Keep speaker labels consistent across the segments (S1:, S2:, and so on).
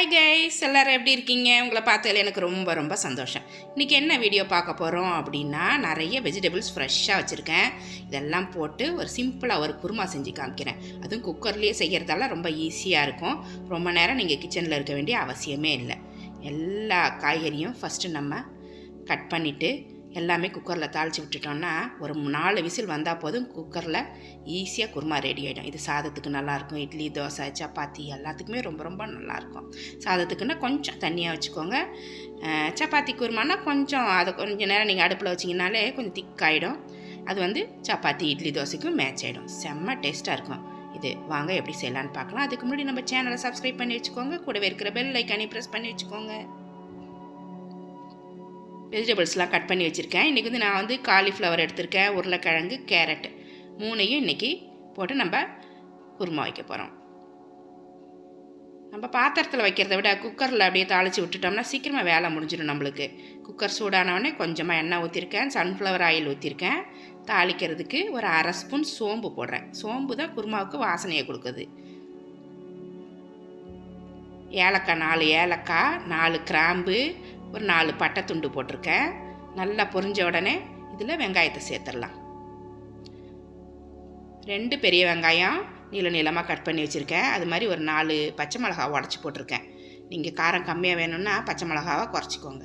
S1: Hi guys எல்லோரும் எப்படி இருக்கீங்க? உங்களை பார்த்ததுல எனக்கு ரொம்ப ரொம்ப சந்தோஷம். இன்றைக்கி என்ன வீடியோ பார்க்க போகிறோம் அப்படின்னா நிறைய வெஜிடபிள்ஸ் ஃப்ரெஷ்ஷாக வச்சுருக்கேன். இதெல்லாம் போட்டு ஒரு சிம்பிளாக ஒரு குருமா செஞ்சு காமிக்கிறேன். அதுவும் குக்கர்லேயே செய்கிறதால ரொம்ப ஈஸியாக இருக்கும். ரொம்ப நேரம் நீங்கள் கிச்சனில் இருக்க வேண்டிய அவசியமே இல்லை. எல்லா காய்கறியும் ஃபஸ்ட்டு நம்ம கட் பண்ணிவிட்டு எல்லாமே குக்கரில் தாளித்து விட்டுட்டோன்னா ஒரு நாலு விசில் வந்தால் போதும் குக்கரில் ஈஸியாக குருமா ரெடி ஆகிடும் இது சாதத்துக்கு நல்லாயிருக்கும் இட்லி தோசை சப்பாத்தி எல்லாத்துக்குமே ரொம்ப ரொம்ப நல்லாயிருக்கும் சாதத்துக்குன்னா கொஞ்சம் தண்ணியாக வச்சுக்கோங்க. சப்பாத்தி குருமானா கொஞ்சம் அதை கொஞ்சம் நேரம் நீங்கள் அடுப்பில் வச்சிங்கனாலே கொஞ்சம் திக்காயிடும். அது வந்து சப்பாத்தி இட்லி தோசைக்கும் மேட்ச் ஆகிடும் செம்ம டேஸ்ட்டாக இருக்கும். இது வாங்க எப்படி செய்யலான்னு பார்க்கலாம். அதுக்கு முன்னாடி நம்ம சேனலை சப்ஸ்கிரைப் பண்ணி வச்சுக்கோங்க. கூடவே இருக்கிற பெல் ஐக்கானி ப்ரெஸ் பண்ணி வச்சுக்கோங்க. வெஜிடபிள்ஸ்லாம் கட் பண்ணி வச்சுருக்கேன். இன்றைக்கி வந்து நான் வந்து காலிஃப்ளவர் எடுத்திருக்கேன் உருளைக்கிழங்கு கேரட் மூணையும் இன்றைக்கி போட்டு நம்ம குருமா வைக்க போகிறோம் நம்ம பாத்திரத்தில் வைக்கிறத விட குக்கரில் அப்படியே தாளித்து விட்டுட்டோம்னா சீக்கிரமாக வேலை முடிஞ்சிடும் நம்மளுக்கு. குக்கர் சூடானவொடனே கொஞ்சமாக எண்ணெய் ஊற்றிருக்கேன் சன்ஃப்ளவர் ஆயில் ஊற்றிருக்கேன் தாளிக்கிறதுக்கு ஒரு அரை ஸ்பூன் சோம்பு போடுறேன். சோம்பு தான் குருமாவுக்கு வாசனையை கொடுக்குது. ஏலக்காய் நாலு ஏலக்காய் நாலு கிராம்பு ஒரு நாலு பட்டை துண்டு போட்டிருக்கேன். நல்லா பொரிஞ்ச உடனே இதில் வெங்காயத்தை சேர்த்துடலாம். ரெண்டு பெரிய வெங்காயம் நீள நீளமாக கட் பண்ணி வச்சுருக்கேன். அது மாதிரி ஒரு நாலு பச்சை மிளகா உடச்சி போட்டிருக்கேன். நீங்கள் காரம் கம்மியாக வேணும்னா பச்சை மிளகாவை குறைச்சிக்கோங்க.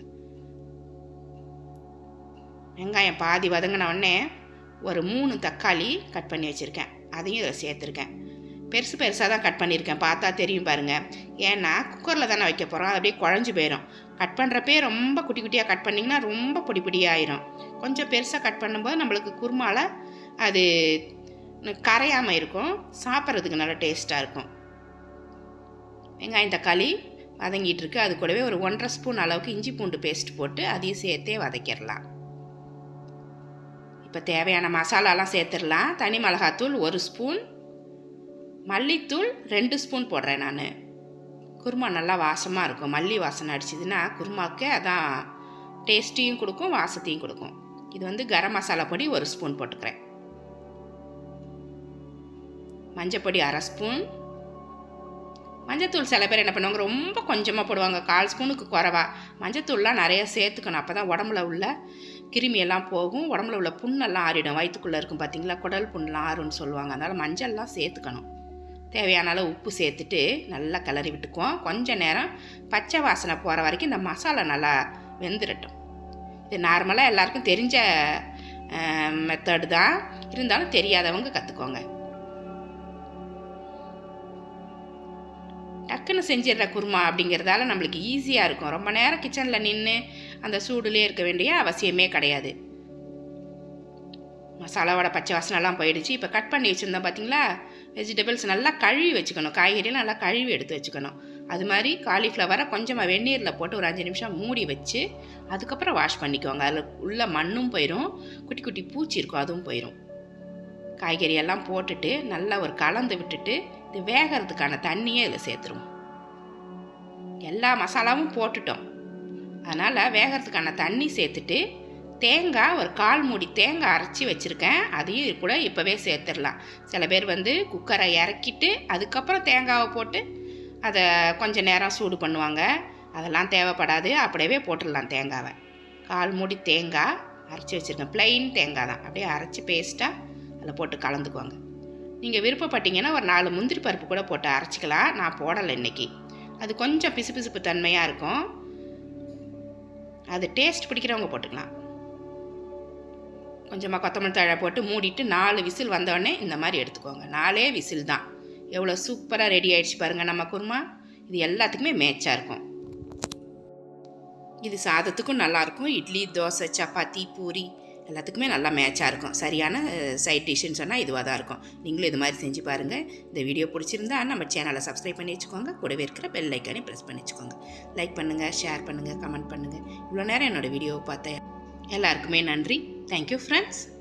S1: வெங்காயம் பாதி வதங்கின உடனே ஒரு மூணு தக்காளி கட் பண்ணி வச்சுருக்கேன். அதையும் இதில் சேர்த்துருக்கேன். பெருசு பெருசாக தான் கட் பண்ணியிருக்கேன். பார்த்தா தெரியும் பாருங்கள் ஏன்னா குக்கரில் தானே வைக்க போகிறோம் அது அப்படியே குழஞ்சி போயிடும் கட் பண்ணுறப்பே ரொம்ப குட்டி குட்டியாக கட் பண்ணிங்கன்னா ரொம்ப பொடி பொடியாயிரும் கொஞ்சம் பெருசாக கட் பண்ணும்போது நம்மளுக்கு குருமாவில் அது கரையாமல் இருக்கும். சாப்பிட்றதுக்கு நல்லா டேஸ்ட்டாக இருக்கும். வெங்காயம் தக்காளி வதங்கிட்டு இருக்கு. அது கூடவே ஒரு ஒன்றரை ஸ்பூன் அளவுக்கு இஞ்சி பூண்டு பேஸ்ட் போட்டு அதையும் சேர்த்தே வதக்கிடலாம். இப்போ தேவையான மசாலாலாம் சேர்த்துடலாம். தனி மிளகாத்தூள் ஒரு ஸ்பூன். மல்லித்தூள் ரெண்டு ஸ்பூன் போடுறேன் நான். குருமா நல்லா வாசமாக இருக்கும். மல்லி வாசனை அடிச்சதுன்னா குருமாவுக்கு அதான் டேஸ்ட்டையும் கொடுக்கும் வாசத்தையும் கொடுக்கும். இது வந்து கரம் மசாலா பொடி ஒரு ஸ்பூன் போட்டுக்கிறேன். மஞ்சப்பொடி அரை ஸ்பூன். மஞ்சத்தூள் சில பேர் என்ன பண்ணுவாங்க ரொம்ப கொஞ்சமாக போடுவாங்க. கால் ஸ்பூனுக்கு குறவா. மஞ்சத்தூள்லாம் நிறைய சேர்த்துக்கணும். அப்போ தான் உடம்புல உள்ள கிருமியெல்லாம் போகும். உடம்புல உள்ள புண்ணெல்லாம் ஆறிடும். வயிற்றுக்குள்ளே இருக்கும் பார்த்தீங்களா குடல் புண்ணெலாம் ஆறுன்னு சொல்லுவாங்க. அதனால் மஞ்சள்லாம் சேர்த்துக்கணும். தேவையான அளவு உப்பு சேர்த்துட்டு நல்லா கிளறி விட்டுக்குவோம். கொஞ்ச நேரம் பச்சை வாசனை போகிற வரைக்கும் இந்த மசாலா நல்லா வெந்துடட்டும் இது நார்மலாக எல்லாருக்கும் தெரிஞ்ச மெத்தடு தான். இருந்தாலும் தெரியாதவங்க கற்றுக்கோங்க டக்குன்னு செஞ்சிடுற குருமா அப்படிங்கிறதால நம்மளுக்கு ஈஸியாக இருக்கும். ரொம்ப நேரம் கிச்சனில் நின்று அந்த சூடுலேயே இருக்க வேண்டிய அவசியமே கிடையாது. மசாலாவோட பச்சை வாசனைலாம் போயிடுச்சு. இப்போ கட் பண்ணி வச்சுருந்தோம் பார்த்தீங்களா வெஜிடபிள்ஸ் நல்லா கழுவி வச்சுக்கணும். காய்கறியெல்லாம் நல்லா கழுவி எடுத்து வச்சுக்கணும். அது மாதிரி காலிஃப்ளவரை கொஞ்சமாக வெந்நீரில் போட்டு ஒரு அஞ்சு நிமிஷம் மூடி வச்சு அதுக்கப்புறம் வாஷ் பண்ணிக்கோங்க. அதில் உள்ள மண்ணும் போயிடும் குட்டி குட்டி பூச்சி இருக்கும். அதுவும் போயிடும் காய்கறி எல்லாம் போட்டுட்டு நல்லா ஒரு கலந்து விட்டுட்டு இது வேகிறதுக்கான தண்ணியே இதில் சேர்த்துருவோம் எல்லா மசாலாவும் போட்டுட்டோம். அதனால் வேகிறதுக்கான தண்ணி சேர்த்துட்டு தேங்காய் ஒரு கால் மூடி தேங்காய் அரைச்சி வச்சுருக்கேன். அதையும் கூட இப்போவே சேர்த்துடலாம். சில பேர் வந்து குக்கரை இறக்கிட்டு அதுக்கப்புறம் தேங்காவை போட்டு அதை கொஞ்சம் நேரம் சூடு பண்ணுவாங்க. அதெல்லாம் தேவைப்படாது. அப்படியே போட்டுடலாம் தேங்காவை. கால் மூடி தேங்காய் அரைச்சி வச்சுருக்கேன். ப்ளைன் தேங்காய் தான். அப்படியே அரைச்சி பேஸ்ட்டாக அதில் போட்டு கலந்துக்குவாங்க. நீங்கள் விருப்பப்பட்டீங்கன்னா ஒரு நாலு முந்திரி பருப்பு கூட போட்டு அரைச்சிக்கலாம். நான் போடலை இன்னைக்கு. அது கொஞ்சம் பிசுபிசுப்பு தன்மையாக இருக்கும். அது டேஸ்ட் பிடிக்கிறவங்க போட்டுக்கலாம். கொஞ்சமாக கொத்தமல்லி தழை போட்டு மூடிட்டு நாலு விசில் வந்தோடனே இந்த மாதிரி எடுத்துக்கோங்க. நாலே விசில் தான். எவ்வளோ சூப்பராக ரெடி ஆயிடுச்சு பாருங்கள் நம்ம குருமா. இது எல்லாத்துக்குமே மேட்சாக இருக்கும். இது சாதத்துக்கும் நல்லாயிருக்கும் இட்லி தோசை சப்பாத்தி பூரி எல்லாத்துக்குமே நல்லா மேட்சாக இருக்கும். சரியான சைட் டிஷ்ஷுன்னு சொன்னால் இதுவாக தான் இருக்கும். நீங்களும் இது மாதிரி செஞ்சு பாருங்கள் இந்த வீடியோ பிடிச்சிருந்தா நம்ம சேனலை சப்ஸ்கிரைப் பண்ணி வச்சுக்கோங்க. கூடவே இருக்கிற பெல் ஐக்கானே ப்ரெஸ் பண்ணி வச்சுக்கோங்க. லைக் பண்ணுங்கள் ஷேர் பண்ணுங்கள் கமெண்ட் பண்ணுங்கள் இவ்வளோ நேரம் என்னோடய வீடியோவை பார்த்தேன் எல்லாருக்குமே நன்றி. Thank you friends